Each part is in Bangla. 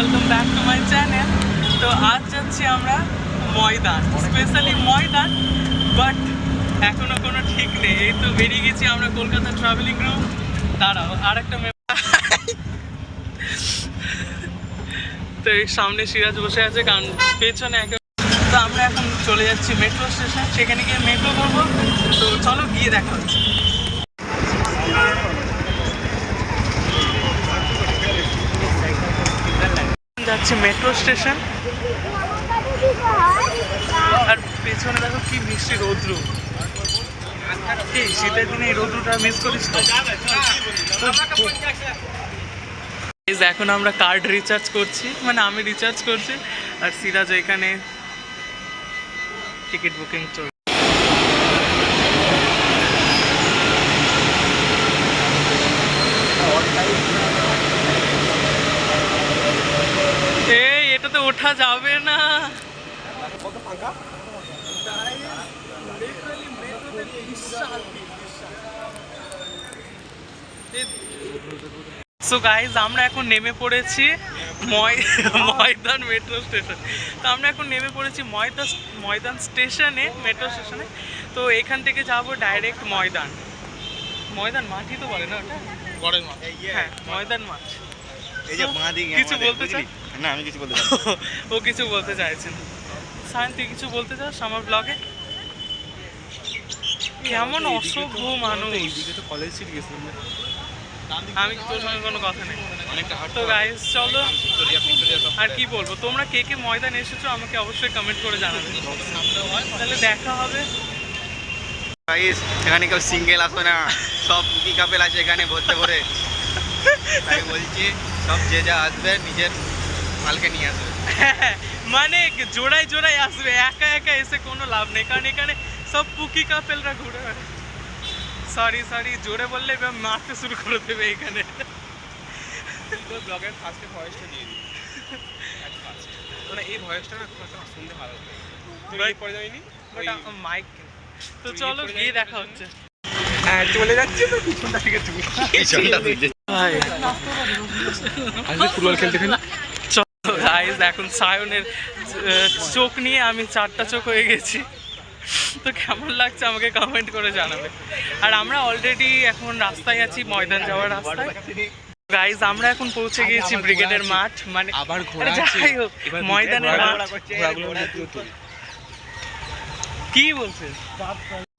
Welcome back to my channel তো আজ যাচ্ছি আমরা ময়দান স্পেশালি ময়দান বাট এখনও কোনো ঠিক নেই। এই তো বেরিয়ে গেছি আমরা কলকাতা ট্রাভেলিং গ্রুপ দাঁড়াও আর একটা তো এই সামনে সিরাজ বসে আছে, কারণ পেছনে একটা তো আমরা এখন চলে যাচ্ছি মেট্রো স্টেশন সেখানে গিয়ে মেট্রো করব। তো চলো গিয়ে দেখা হচ্ছে। যাচ্ছে মেট্রো স্টেশন আর পেছনে দেখো কি মিষ্টি রৌদ্র। এই শীতের দিনে এই রৌদ্রটা মিস করিস এখন আমরা কার্ড রিচার্জ করছি। মানে আমি রিচার্জ করছি। আর সিরাজ এখানে টিকিট বুকিং চলছে এই এটাতে যাবে না। সো গাইজ আমরা এখন নেমে পড়েছি ময়- ময়দান মেট্রো স্টেশন তো আমরা এখন নেমে পড়েছি ময়দা ময়দান স্টেশনে মেট্রো স্টেশনে তো এখান থেকে যাব ডাইরেক্ট ময়দান। ময়দান মাঠই তো বলে না ওটা? হ্যাঁ ময়দান মাঠ। এই যে বাঁ দিকে কিছু বলতে বুঝলি? না আমি কিছু বলতে ও কিছু বলতে চাইছেন তুই কিছু বলতে চাস আমার ব্লগে কেমন অসভ্য মানুষ। তো কলেজ সিট গেছিলাম আমি তোর সঙ্গে কোনো কথা নেই। তো চলো। আর কি বলব? তোমরা কে কে ময়দান এসেছ আমাকে অবশ্যই কমেন্ট করে জানাবে। তাহলে দেখা হবে। গাইস এখানে কেউ সিঙ্গেল আসো না। সব কি কাপেল আছে এখানে ভর্তি করে। তাই বলছি সব যে যা আসবে নিজের মালকে নিয়ে আসবে। মানে জোড়ায় জোড়ায় আসবে একা একা এসে কোনো লাভ নেই কারণ এখানে সব পুকি কাপেলরা ঘুরে সরি সরি জোরে বললে এবার মারতে শুরু করে দেবে এখানে। তোর ব্লগের ফার্স্টে ভয়েসটা দিয়ে দিই। মানে এই ভয়েসটা না শুনতে ভালো লাগে। তুই ইয়ে পড়ে যাবি মাইক তো চলো গিয়ে দেখা হচ্ছে। হ্যাঁ চলে যাচ্ছে তো পিছনটা থেকে তুমি। ভাই। আজকে ফুটবল খেলতে খেলে? চলো গাইজ এখন সায়নের চোখ নিয়ে আমি চারটা চোখ হয়ে গেছি। তো কেমন লাগছে আমাকে কমেন্ট করে জানাবে। আর আমরা অলরেডি এখন রাস্তায় আছি ময়দান যাওয়ার রাস্তায়। গাইজ আমরা এখন পৌঁছে গিয়েছি ব্রিগেডের মাঠ মানে আবার যাই হোক ময়দানের মাঠ। কি বলছে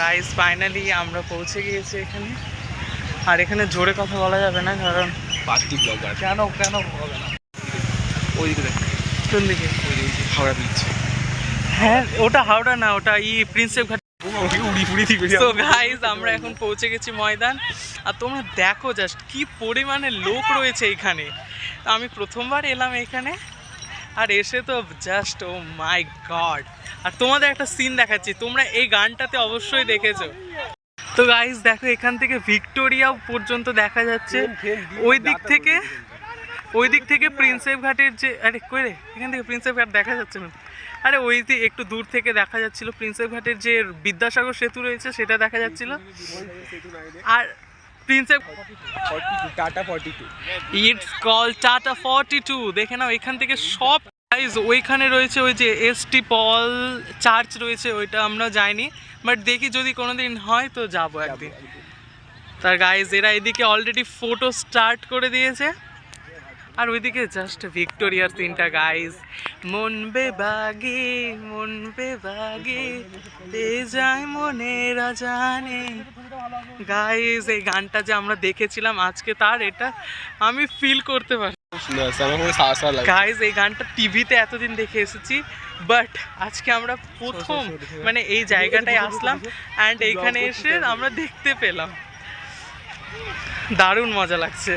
গাইজ ফাইনালি আমরা পৌঁছে গিয়েছি এখানে। আর এখানে জোরে কথা বলা যাবে না কারণ পার্টি ব্লগার কেন কেন হবে না? ওইদিকে দেখ। কোন দিকে? ওইদিকে হাওড়া ব্রিজ হ্যাঁ ওটা হাওড়া না ওটা ই প্রিন্সেপ ঘাট। তো গাইজ আমরা এখন পৌঁছে গেছি ময়দান। আর তোমরা দেখো জাস্ট কি পরিমাণে লোক রয়েছে এখানে। আমি প্রথমবার এলাম এখানে আর এসে তো জাস্ট ও মাই গড আর তোমাদের একটা সিন দেখাচ্ছি তোমরা এই গানটাতে অবশ্যই দেখেছ। তো গাইজ দেখো এখান থেকে ভিক্টোরিয়া পর্যন্ত দেখা যাচ্ছে। ওই দিক থেকে ওই দিক থেকে প্রিন্সেপ ঘাটের যে আরে কই রে? এখান থেকে প্রিন্সেপ ঘাট দেখা যাচ্ছে না। আরে ওই দিক একটু দূর থেকে দেখা যাচ্ছিল। প্রিন্সেপ ঘাটের যে বিদ্যাসাগর সেতু রয়েছে সেটা দেখা যাচ্ছিল। আর Prinsep tata forty to its call tata forty two দেখে নাও এখান থেকে সব গাইজ ওইখানে রয়েছে ওই যে এসটি পল চার্চ রয়েছে ওইটা আমরা যাইনি। বাট দেখি যদি কোনোদিন হয় তো যাব একদিন। তার গাইজ এরা এদিকে অলরেডি ফটো স্টার্ট করে দিয়েছে। আর ওইদিকে জাস্ট ভিক্টোরিয়ার তিনটা গাইজ মন বে বেবাগে মন বেবাগে এ যায় মনেরা জানে গাইজ এই গানটা যে আমরা দেখেছিলাম আজকে তার এটা আমি ফিল করতে পারি গাইজ এই গানটা টিভিতে এতদিন দেখে এসেছি বাট আজকে আমরা প্রথম মানে এই জায়গাটায় আসলাম অ্যান্ড এইখানে এসে আমরা দেখতে পেলাম। দারুণ মজা লাগছে।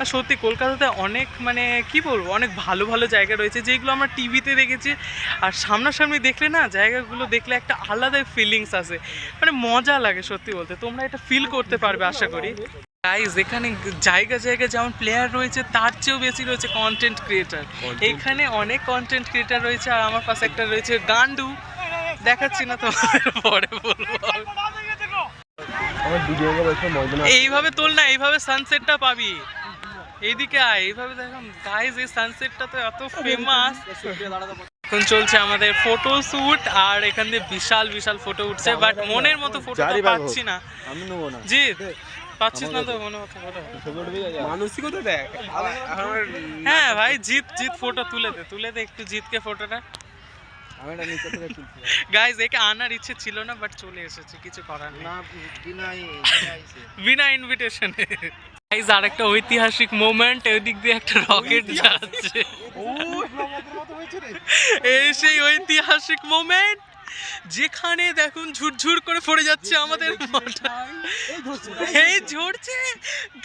আর সত্যি কলকাতাতে অনেক মানে কি বলব অনেক ভালো ভালো জায়গা রয়েছে যেগুলো আমরা টিভিতে দেখেছি। আর সামনাসামনি দেখলে না জায়গাগুলো দেখলে একটা আলাদাই ফিলিংস আসে। মানে মজা লাগে সত্যি বলতে। তোমরা এটা ফিল করতে পারবে আশা করি। গাইজ এখানে জায়গা জায়গা যেমন প্লেয়ার রয়েছে তার চেয়েও বেশি রয়েছে কন্টেন্ট ক্রিয়েটার এখানে অনেক কন্টেন্ট ক্রিয়েটার রয়েছে আর আমার পাশে একটা রয়েছে গান্ডু। দেখাচ্ছি না তোমাদের পরে বলব। এইভাবে তোল না এইভাবে সানসেটটা পাবি। এইদিকে আয় এইভাবে দেখো গাইজ এই সানসেটটা তো এত ফেমাস এখন চলছে আমাদের ফটো শুট আর এখান দিয়ে বিশাল বিশাল ফটো উঠছে বাট মনের মতো ফটো। পাচ্ছি না। আমি নেব না। জিৎ পাচ্ছিস না তো মানসিকতা দেখ। হ্যাঁ ভাই ফটো তুলে দে তুলে দে একটু জিতকে ফটোটা গাইজ একে আনার ইচ্ছে ছিল না বাট চলে এসেছে কিছু করার না বিনা ইনভিটেশনে গাইজ আরেকটা ঐতিহাসিক মোমেন্ট ওই দিয়ে একটা রকেট যাচ্ছে। এই সেই ঐতিহাসিক মোমেন্ট যেখানে দেখুন ঝুরঝুর করে পড়ে যাচ্ছে আমাদের মাথা। এই ঝরছে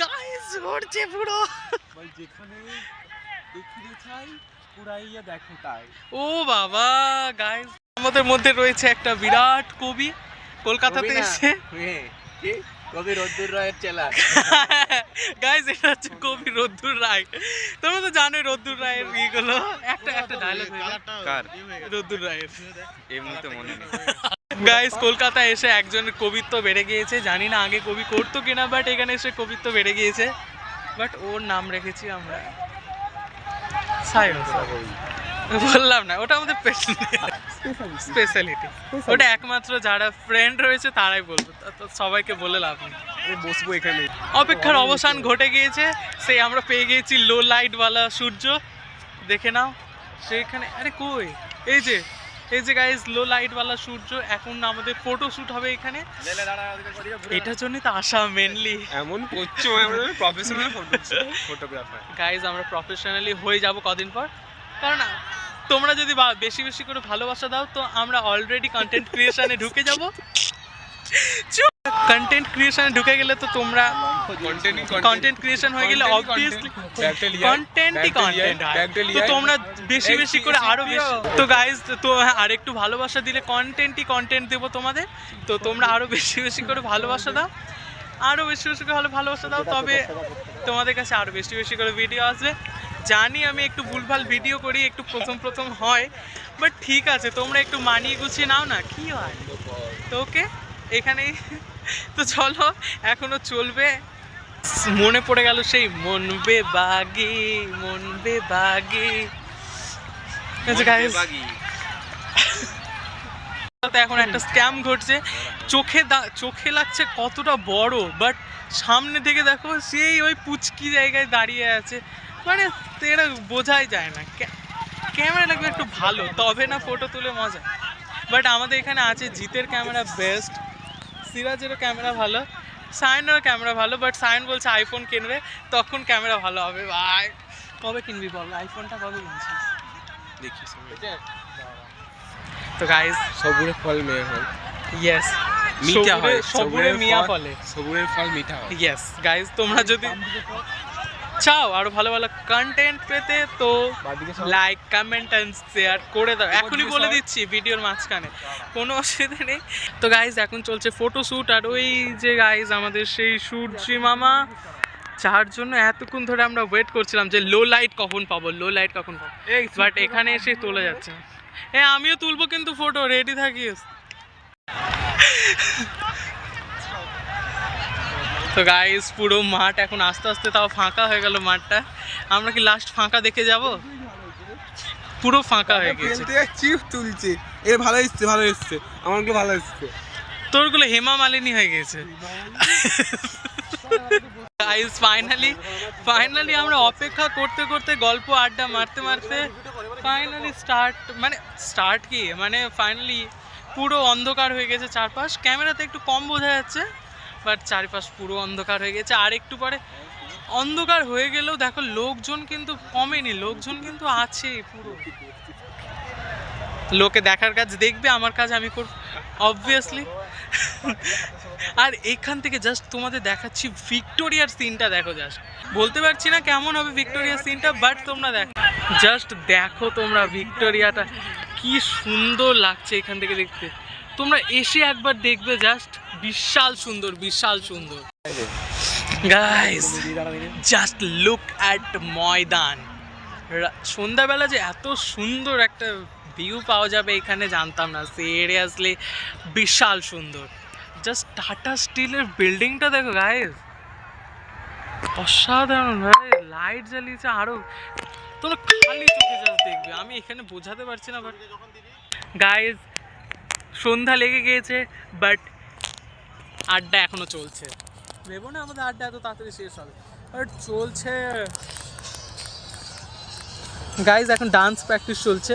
গায়ে ঝরছে পুরো। ও বাবা গাইস আমাদের মধ্যে রয়েছে একটা বিরাট কবি। কলকাতাতে এসে। কবি রদ্দুর রায়ের চেলা। গাইস এটা হচ্ছে কবি রদ্দুর রায়। তোমরা তো জানোই রদ্দুর রায়ের একটা একটা ডায়লগ কার? রদ্দুর রায়ের। এই মনে নেই। গাইস কলকাতায় এসে একজনের কবিত্ব বেড়ে গিয়েছে। জানি না আগে কবি করতো কিনা বাট এখানে এসে কবিত্ব বেড়ে গিয়েছে। বাট ওর নাম রেখেছি আমরা। সায়ন বললাম না ওটা আমাদের স্পেশালিটি ওটা একমাত্র যারা ফ্রেন্ড রয়েছে তারাই বলব। সবাইকে বলে লাভ নেই। বসবো এখানে। অপেক্ষার অবসান ঘটে গিয়েছে সেই আমরা পেয়ে গিয়েছি লো লাইটওয়ালা সূর্য। দেখে নাও সেইখানে আরে কই? এই যে এই যে গাইজ লো লাইটওয়ালা সূর্য এখন আমাদের ফটো শুট হবে এখানে। এটার জন্যই তো আসা মেনলি এমন করছ আমরা প্রফেশনাল ফটোগ্রাফার গাইজ আমরা প্রফেশনালি হয়ে যাব কদিন পর। কারণ তোমরা যদি বেশি বেশি করে ভালোবাসা দাও তো আমরা অলরেডি কন্টেন্ট ক্রিয়েশনে ঢুকে যাব। কন্টেন্ট ক্রিয়েশনে ঢুকে গেলে তো তোমরা কন্টেন্ট ক্রিয়েশন হয়ে গেলে অবভিয়াসলি কন্টেন্টই কন্টেন্ট তো তোমরা বেশি বেশি করে আরও বেশি তো গাইজ তো আর একটু ভালোবাসা দিলে কন্টেন্টই কন্টেন্ট দেবো তোমাদের। তো তোমরা আরও বেশি বেশি করে ভালোবাসা দাও। আরও বেশি বেশি করে ভালো ভালোবাসা দাও। তবে তোমাদের কাছে আরও বেশি বেশি করে ভিডিও আসবে। জানি আমি একটু ভুলভাল ভিডিও করি একটু প্রথম প্রথম হয় বাট ঠিক আছে তোমরা একটু মানিয়ে গুছিয়ে নাও না কি হয়? তো ওকে এখানেই তো চলো এখনও চলবে। মনে পড়ে গেল সেই মন বেবাগি মন বেবাগি। আচ্ছা এখন একটা স্ক্যাম ঘটছে। চোখে চোখে লাগছে কতটা বড় বাট সামনে থেকে দেখো সেই ওই পুচকি জায়গায় দাঁড়িয়ে আছে। মানে এটা বোঝাই যায় না। ক্যামেরা লাগবে একটু ভালো তবে না ফটো তুলে মজা। বাট আমাদের এখানে আছে জিতের ক্যামেরা বেস্ট সিরাজেরও ক্যামেরা ভালো সায়নেরও ক্যামেরা ভালো বাট সায়ন বলছে আইফোন কিনবে তখন ক্যামেরা ভালো হবে ভাই। কবে কিনবি বল? আইফোনটা কবে কিনছিস? দেখিস তো গাইজ সবুরে ফল মেয়ে হয় ইয়েস মিঠা হয় সবুরে মিয়া ফলে সবুরের ফল মিঠা হয়। ইয়েস গাইজ তোমরা যদি চাও আরও ভালো ভালো কন্টেন্ট পেতে তো লাইক কমেন্ট অ্যান্ড শেয়ার করে দাও। এখনই বলে দিচ্ছি ভিডিওর মাঝখানে। কোনো অসুবিধা নেই। তো গাইজ এখন চলছে ফটো শ্যুট আর ওই যে গাইজ আমাদের সেই সূর্যি মামা যার জন্য এতক্ষণ ধরে আমরা ওয়েট করছিলাম যে লো লাইট কখন পাবো লো লাইট কখন পাবো। বাট এখানে এসে তোলা যাচ্ছে। এ আমিও তুলবো কিন্তু ফটো রেডি থাকিস। তো গাইস পুরো মাঠ এখন আস্তে আস্তে তাও ফাঁকা হয়ে গেল মাঠটা। আমরা কি লাস্ট ফাঁকা দেখে যাব? পুরো ফাঁকা হয়ে গেছে। চিপ তুলছে। এ ভালো এসছে ভালো এসছে। আমারগুলো ভালো এসছে। তোরগুলো হেমা মালিনী হয়ে গেছে। গাইস ফাইনালি ফাইনালি আমরা অপেক্ষা করতে করতে গল্প আড্ডা মারতে মারতে ফাইনালি স্টার্ট মানে স্টার্ট কি? মানে ফাইনালি পুরো অন্ধকার হয়ে গেছে চারপাশ। ক্যামেরাতে একটু কম বোঝা যাচ্ছে। বাট চারিপাশ পুরো অন্ধকার হয়ে গেছে, আর একটু পরে অন্ধকার হয়ে গেলেও দেখো লোকজন কিন্তু কমেনি, লোকজন কিন্তু আছে পুরো। লোকে দেখার কাজ দেখবে, আমার কাজ আমি করব অবভিয়াসলি আর এখান থেকে জাস্ট তোমাদের দেখাচ্ছি ভিক্টোরিয়ার সিনটা দেখো জাস্ট বলতে পারছি না কেমন হবে ভিক্টোরিয়ার সিনটা বাট তোমরা দেখো। জাস্ট দেখো তোমরা ভিক্টোরিয়াটা, কি সুন্দর লাগছে এখান থেকে দেখতে। তোমরা এসে একবার দেখবে জাস্ট বিশাল সুন্দর বিশাল সুন্দর। Guys just look at Maidan. সন্ধ্যাবেলা যে এত সুন্দর একটা ভিউ পাওয়া যাবে এখানে জানতাম না। সিরিয়াসলি বিশাল সুন্দর। জাস্ট টাটা স্টিলের বিল্ডিংটা দেখো গাইস অসাধারণ, ভাই। লাইট জ্বালিয়েছে আরও। তোমরা খালি চোখে জাস্ট দেখবে। আমি এখানে বোঝাতে পারছি না বাট গাইজ সন্ধ্যা লেগে গিয়েছে বাট আড্ডা এখনও চলছে। ভেবো না আমাদের আড্ডা এত তাড়াতাড়ি শেষ হবে। বাট চলছে গাইজ এখন ডান্স প্র্যাকটিস চলছে।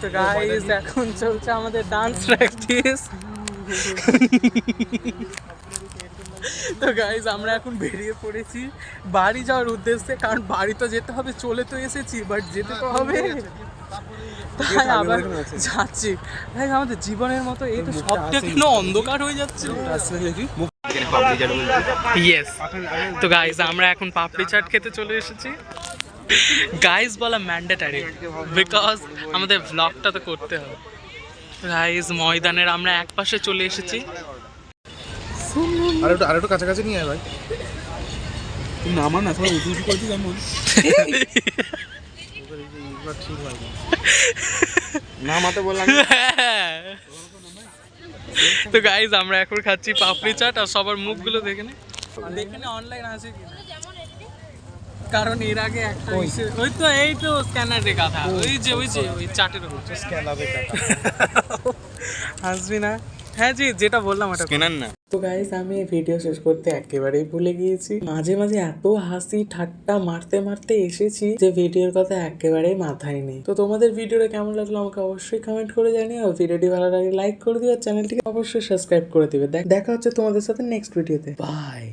তো গাইজ এখন চলছে আমাদের ডান্স প্র্যাকটিস তো গাইজ আমরা এখন বেরিয়ে পড়েছি। বাড়ি যাওয়ার উদ্দেশ্যে কারণ বাড়ি তো যেতে হবে চলে তো এসেছি বাট যেতে তো হবে। তাই আবার যাচ্ছি। ভাই আমাদের জীবনের মতো এই তো সবটা কেন অন্ধকার হয়ে যাচ্ছে? ইয়েস তো গাইজ আমরা এখন পাপড়ি চাট খেতে চলে এসেছি। গাইজ বলা ম্যান্ডেটারি বিকজ আমাদের ব্লগটা তো করতে হবে। গাইজ ময়দানের আমরা এক পাশে চলে এসেছি। আর একটু আর একটু কাছাকাছি নিয়ে আয় ভাই। তুই নামা না সবাই উঁচু উঁচু করছিস আমি নামাতে বললাম তো গাইজ আমরা এখন খাচ্ছি পাপড়ি চাট আর সবার মুখগুলো দেখে নে। দেখে নে অনলাইন আছে কি কারণ এর আগে একটা ওই। তো এই তো স্ক্যানারে কথা। ওই যে ওই যে ওই চাটের উপর। আসবি না। হ্যাঁ জি যেটা বললাম ওটা কেনার না। তো গাইস আমি এই ভিডিও শেষ করতে একেবারেই ভুলে গিয়েছি। মাঝে মাঝে এত হাসি, ঠাট্টা মারতে মারতে এসেছি যে ভিডিওর কথা একেবারেই মাথায় নেই। তো তোমাদের ভিডিওটা কেমন লাগল আমাকে অবশ্যই কমেন্ট করে জানিও। ভিডিওটি ভালো লাগলে লাইক করে দিও চ্যানেলটিকে অবশ্যই সাবস্ক্রাইব করে দিবে। দেখা হচ্ছে তোমাদের সাথে নেক্সট ভিডিওতে বাই